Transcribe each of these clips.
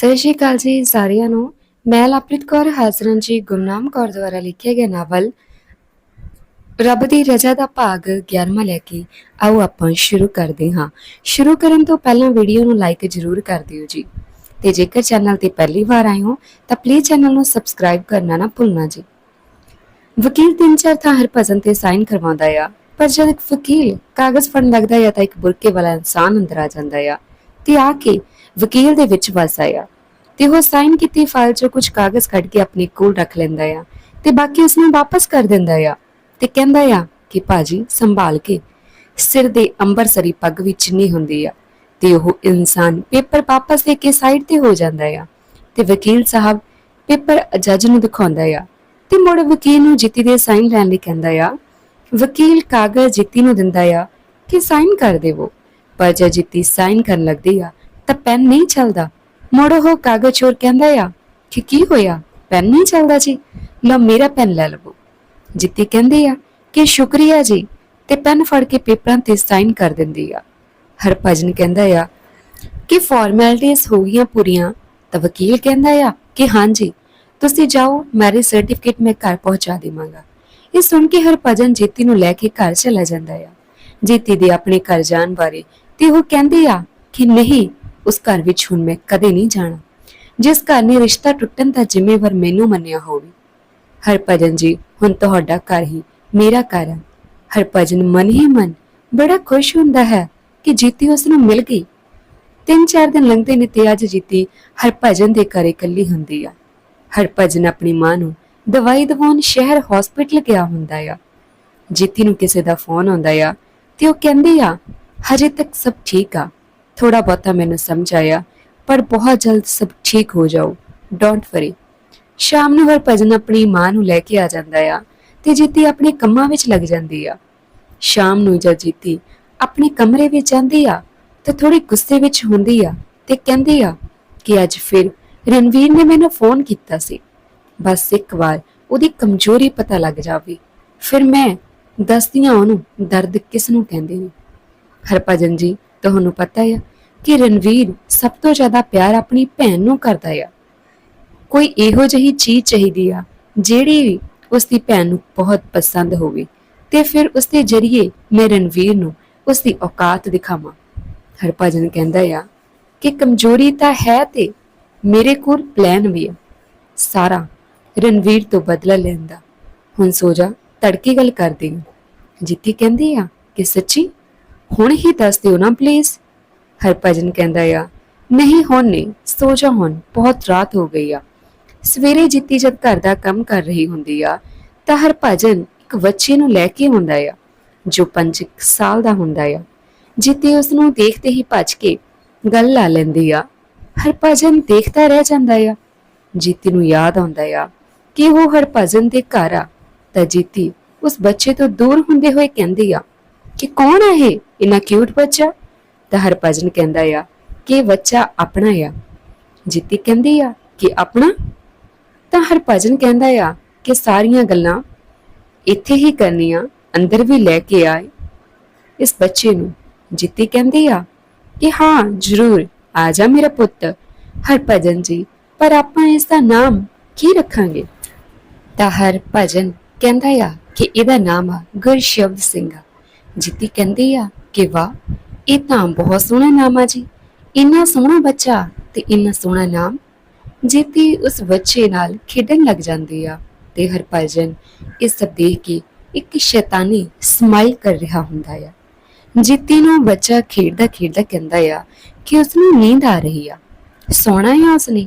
ਸਤਿ ਸ਼੍ਰੀ ਅਕਾਲ ਜੀ ਸਾਰਿਆਂ ਨੂੰ। ਮੈਂ ਲਵਪ੍ਰੀਤ ਕੌਰ, ਹਾਜ਼ਰਾਂ ਜੀ ਗੁਰਨਾਮ ਕੌਰ ਦੁਆਰਾ ਲਿਖਿਆ ਗਿਆ ਨਾਵਲ ਰੱਬ ਦੀ ਰਜ਼ਾ ਦਾ ਭਾਗ 11ਵਾਂ ਲੈ ਕੇ ਆਓ ਆਪਾਂ ਸ਼ੁਰੂ ਕਰਦੇ ਹਾਂ। ਸ਼ੁਰੂ ਕਰਨ ਤੋਂ ਪਹਿਲਾਂ ਵੀਡੀਓ ਨੂੰ ਲਾਈਕ ਜ਼ਰੂਰ ਕਰ ਦਿਓ ਜੀ। ਤੇ ਜੇਕਰ ਚੈਨਲ ਤੇ ਪਹਿਲੀ ਵਾਰ ਆਏ ਹੋ, ਤਾਂ ਪਲੀਜ਼ ਚੈਨਲ ਨੂੰ ਸਬਸਕ੍ਰਾਈਬ ਕਰਨਾ ਨਾ ਭੁੱਲਣਾ ਜੀ। ਵਕੀਲ ਤਿੰਨ ਚਾਰ ਥਾਂ ਹਰਭਜਨ ਤੇ ਸਾਈਨ ਕਰਵਾਉਂਦਾ ਆ, ਪਰ ਜਦ ਇੱਕ ਵਕੀਲ ਕਾਗਜ਼ ਫੜਨ ਲੱਗਦਾ ਆ ਤਾਂ ਇੱਕ ਬੁਰਕੇ ਵਾਲਾ ਇਨਸਾਨ ਅੰਦਰ ਆ ਜਾਂਦਾ ਆ। ਤੇ ਆ ਕੇ ਵਕੀਲ ਦੇ ਵਿੱਚ ਵਸ ਆਇਆ ਤੇ ਉਹ ਸਾਈਨ ਕੀਤੀ ਫਾਈਲ 'ਚੋਂ ਕੁਝ ਕਾਗਜ਼ ਕੱਢ ਕੇ ਆਪਣੇ ਕੋਲ ਰੱਖ ਲੈਂਦਾ ਆ ਤੇ ਬਾਕੀ ਉਸ ਨੂੰ ਵਾਪਸ ਕਰ ਦਿੰਦਾ ਆ ਤੇ ਕਹਿੰਦਾ ਆ ਕਿ ਭਾਜੀ ਸੰਭਾਲ ਕੇ ਸਿਰ ਦੇ ਅੰਬਰਸਰੀ ਪੱਗ ਵਿੱਚ ਚਿੰਨੀ ਹੁੰਦੀ ਆ ਤੇ ਉਹ ਇਨਸਾਨ ਪੇਪਰ ਵਾਪਸ ਦੇ ਕੇ ਸਾਈਡ ਤੇ ਹੋ ਜਾਂਦਾ ਆ ਤੇ ਵਕੀਲ ਸਾਹਿਬ ਪੇਪਰ ਜੱਜ ਨੂੰ ਦਿਖਾਉਂਦਾ ਆ ਤੇ ਮੁੜ ਵਕੀਲ ਨੂੰ ਜਿੱਤੀ ਦੇ ਸਾਈਨ ਲੈਣ ਲਈ ਕਹਿੰਦਾ ਆ, ਵਕੀਲ ਕਾਗਜ਼ ਜਿੱਤੀ ਨੂੰ ਦਿੰਦਾ ਆ ਕਿ ਸਾਈਨ ਕਰ ਦੇਵੋ। ਪਰ ਜਦ ਜਿੱਤੀ ਸਾਈਨ ਕਰਨ ਲੱਗਦੀ ਆ ਤਾਂ ਪੈਨ ਨਹੀਂ ਚੱਲਦਾ। ਮੁੜ ਉਹ ਕਾਗਜ਼ ਚੋਰ ਕਹਿੰਦਾ ਆ ਕਿ ਕੀ ਹੋਇਆ? ਪੈਨ ਨਹੀਂ ਚੱਲਦਾ ਜੀ। ਲਓ ਮੇਰਾ ਪੈਨ ਲੈ ਲਵੋ। ਜਿੱਤੀ ਕਹਿੰਦੀ ਆ ਕਿ ਸ਼ੁਕਰੀਆ ਜੀ। ਤੇ ਪੈਨ ਫੜ ਕੇ ਪੇਪਰਾਂ ਤੇ ਸਾਈਨ ਕਰ ਦਿੰਦੀ ਆ। ਹਰਭਜਨ ਕਹਿੰਦਾ ਆ ਕਿ ਫਾਰਮੈਲਿਟੀਆਂ ਹੋ ਗਈਆਂ ਪੂਰੀਆਂ। ਤਾਂ ਵਕੀਲ ਕਹਿੰਦਾ ਆ ਕਿ ਹਾਂਜੀ ਤੁਸੀਂ ਜਾਓ ਮੈਰਿਜ ਸਰਟੀਫਿਕੇਟ ਮੈਂ ਘਰ ਪਹੁੰਚਾ ਦੇਵਾਂਗਾ। ਇਹ ਸੁਣ ਕੇ ਹਰਭਜਨ ਜੀਤੀ ਨੂੰ ਲੈ ਕੇ ਘਰ ਚਲਾ ਜਾਂਦਾ ਆ। ਜੀਤੀ ਦੇ ਆਪਣੇ ਘਰ ਜਾਣ ਬਾਰੇ ਤੇ ਉਹ ਕਹਿੰਦੀ ਆ ਕਿ ਨਹੀਂ ਉਸ ਘਰ ਵਿੱਚ ਹੁਣ ਮੈਂ ਕਦੇ ਨਹੀਂ ਜਾਣਾ। ਜਿਸ ਘਰ ਨੇ ਰਿਸ਼ਤਾ ਟੁੱਟਣ ਦਾ ਜ਼ਿੰਮੇਵਾਰ ਮੈਨੂੰ ਮੰਨਿਆ ਹੋਵੇ। ਹਰਭਜਨ ਜੀ, ਹੁਣ ਤੁਹਾਡਾ ਘਰ ਹੀ ਮੇਰਾ ਘਰ ਹੈ। ਹਰਭਜਨ ਮਨ ਹੀ ਮਨ ਬੜਾ ਖੁਸ਼ ਹੁੰਦਾ ਹੈ ਕਿ ਜੀਤੀ ਉਸ ਨੂੰ ਮਿਲ ਗਈ। ਤਿੰਨ ਚਾਰ ਦਿਨ ਲੰਘਦੇ ਨੇ ਤੇ ਅੱਜ ਜੀਤੀ ਹਰਭਜਨ ਦੇ ਘਰੇ ਇਕੱਲੀ ਹੁੰਦੀ ਆ। ਹਰਭਜਨ ਆਪਣੀ ਮਾਂ ਨੂੰ ਦਵਾਈ ਦਵਾਉਣ ਸ਼ਹਿਰ ਹਸਪੀਟਲ ਗਿਆ ਹੁੰਦਾ ਆ। ਜੀਤੀ ਨੂੰ ਕਿਸੇ ਦਾ ਫੋਨ ਆਉਂਦਾ ਆ ਤੇ ਉਹ ਕਹਿੰਦੀ ਆ, ਹਜੇ ਤੱਕ ਸਭ ਠੀਕ ਆ। ਥੋੜਾ ਬਹੁਤਾ ਮੈਨੂੰ ਸਮਝ ਆਇਆ, ਪਰ ਬਹੁਤ ਜਲਦ ਸਭ ਠੀਕ ਹੋ ਜਾਊ ਡੋਂਟ ਵਰੀ ਸ਼ਾਮ ਨੂੰ ਹਰਭਜਨ ਆਪਣੀ ਮਾਂ ਨੂੰ ਲੈ ਕੇ ਆ ਜਾਂਦਾ ਆ ਤੇ ਜੀਤੀ ਆਪਣੇ ਕੰਮਾਂ ਵਿੱਚ ਲੱਗ ਜਾਂਦੀ ਆ। ਸ਼ਾਮ ਨੂੰ ਜਦ ਜੀਤੀ ਆਪਣੇ ਕਮਰੇ ਵਿੱਚ ਜਾਂਦੀ ਆ ਤਾਂ ਥੋੜੀ ਗੁੱਸੇ ਵਿੱਚ ਹੁੰਦੀ ਆ ਤੇ ਕਹਿੰਦੀ ਆ ਕਿ ਅੱਜ ਫਿਰ ਰਣਵੀਰ ਨੇ ਮੈਨੂੰ ਫੋਨ ਕੀਤਾ ਸੀ। ਬਸ ਇੱਕ ਵਾਰ ਉਹਦੀ ਕਮਜ਼ੋਰੀ ਪਤਾ ਲੱਗ ਜਾਵੇ। ਫਿਰ ਮੈਂ ਦੱਸਦੀ ਦੱਸਦੀਆਂ ਉਹਨੂੰ ਦਰਦ ਕਿਸ ਨੂੰ ਕਹਿੰਦੇ ਨੇ। ਹਰਭਜਨ ਜੀ, ਤੁਹਾਨੂੰ ਪਤਾ ਹੈ ਕਿ ਰਣਵੀਰ ਸਭ ਤੋਂ ਜ਼ਿਆਦਾ ਪਿਆਰ ਆਪਣੀ ਭੈਣ ਨੂੰ ਕਰਦਾ ਆ। ਕੋਈ ਇਹੋ ਜਿਹੀ ਚੀਜ਼ ਚਾਹੀਦੀ ਆ, ਜਿਹੜੀ ਉਸ ਦੀ ਭੈਣ ਨੂੰ ਬਹੁਤ ਪਸੰਦ ਹੋਵੇ ਤੇ ਫਿਰ ਉਸ ਦੇ ਜ਼ਰੀਏ ਮੈਂ ਰਣਵੀਰ ਨੂੰ ਉਸ ਦੀ ਔਕਾਤ ਦਿਖਾਵਾਂ। ਹਰਭਜਨ ਕਹਿੰਦਾ ਆ ਕਿ ਕਮਜ਼ੋਰੀ ਤਾਂ ਹੈ ਤੇ ਮੇਰੇ ਕੋਲ ਪਲਾਨ ਵੀ ਆ। ਸਾਰਾ ਰਣਵੀਰ ਤੋਂ ਬਦਲਾ ਲੈਂਦਾ ਹੁਣ ਸੋ ਜਾ, ਤੜਕੇ ਗੱਲ ਕਰਦੇ ਹਾਂ ਜਿੱਤੀ ਕਹਿੰਦੀ ਆ ਕਿ ਸੱਚੀ, ਹੁਣ ਹੀ ਦੱਸ ਦਿਓ ਨਾ ਪਲੀਜ਼ ਹਰਭਜਨ ਕਹਿੰਦਾ ਆ, ਨਹੀਂ ਹੁਣ ਨਹੀਂ, ਸੋ ਜਾ ਹੁਣ, ਬਹੁਤ ਰਾਤ ਹੋ ਗਈ ਆ। ਸਵੇਰੇ ਜਿੱਤੀ ਜਦ ਘਰ ਦਾ ਕੰਮ ਕਰ ਰਹੀ ਹੁੰਦੀ ਆ, ਤਾਂ ਹਰਭਜਨ ਇੱਕ ਬੱਚੇ ਨੂੰ ਲੈ ਕੇ ਆਉਂਦਾ ਆ, ਜੋ 5 ਸਾਲ ਦਾ ਹੁੰਦਾ ਆ। ਜਿੱਤੀ ਉਸ ਨੂੰ ਦੇਖਦੇ ਹੀ ਭੱਜ ਕੇ ਗੱਲ ਲਾ ਲੈਂਦੀ ਆ ਹਰਭਜਨ ਦੇਖਦਾ ਰਹਿ ਜਾਂਦਾ ਆ। ਜੀਤੀ ਨੂੰ ਯਾਦ ਆਉਂਦਾ ਆ ਕਿ ਉਹ ਹਰਭਜਨ ਦੇ ਘਰ ਆ, ਤਾਂ ਜੀਤੀ ਉਸ ਬੱਚੇ ਤੋਂ ਦੂਰ ਹੁੰਦੇ ਹੋਏ ਕਹਿੰਦੀ ਆ, ਕਿ ਕੌਣ ਆ ਇਹ? ਇੰਨਾ ਕਿਊਟ ਬੱਚਾ? ਤਾਂ ਹਰਭਜਨ ਕਹਿੰਦਾ ਆ ਕਿ ਬੱਚਾ ਆਪਣਾ ਆ। ਜਿੱਤੀ ਕਹਿੰਦੀ ਆ ਕਿ ਆਪਣਾ? ਤਾਂ ਹਰਭਜਨ ਕਹਿੰਦਾ ਆ ਕਿ ਸਾਰੀਆਂ ਗੱਲਾਂ ਇੱਥੇ ਹੀ ਕਰਨੀਆਂ, ਅੰਦਰ ਵੀ ਲੈ ਕੇ ਆਏ। ਇਸ ਬੱਚੇ ਨੂੰ ਜਿੱਤੀ ਕਹਿੰਦੀ ਆ ਕਿ ਹਾਂ, ਜ਼ਰੂਰ, ਆ ਜਾ ਮੇਰਾ ਪੁੱਤ। ਹਰਭਜਨ ਜੀ, ਪਰ ਆਪਾਂ ਇਸ ਦਾ ਨਾਮ ਕੀ ਰੱਖਾਂਗੇ? ਤਾਂ ਹਰਭਜਨ ਕਹਿੰਦਾ ਆ ਕਿ ਇਹਦਾ ਨਾਮ ਆ ਗੁਰਸ਼ਬਦ ਸਿੰਘ। ਜਿੱਤੀ ਜੀਤੀ ਕਹਿੰਦੀ ਆ ਕਿ ਵਾਹ ਇਹ ਤਾਂ ਬਹੁਤ ਸੋਹਣਾ ਨਾਮ ਆ ਜੀ। ਇੰਨਾ ਸੋਹਣਾ ਬੱਚਾ ਤੇ ਇੰਨਾ ਸੋਹਣਾ ਨਾਮ, ਜੀਤੀ ਉਸ ਬੱਚੇ ਨਾਲ ਖੇਡਣ ਲੱਗ ਜਾਂਦੀ ਆ ਤੇ ਹਰਭਜਨ ਇਹ ਸਭ ਦੇਖ ਕੇ ਇੱਕ ਸ਼ੈਤਾਨੀ ਸਮਾਈਲ ਕਰ ਰਿਹਾ ਹੁੰਦਾ ਆ। ਜੀਤੀ ਨੂੰ ਬੱਚਾ ਖੇਡਦਾ ਖੇਡਦਾ ਕਹਿੰਦਾ ਆ ਕਿ ਉਸ ਨੂੰ ਨੀਂਦ ਆ ਰਹੀ ਆ। ਸੋਣਾ ਆ ਉਸਨੇ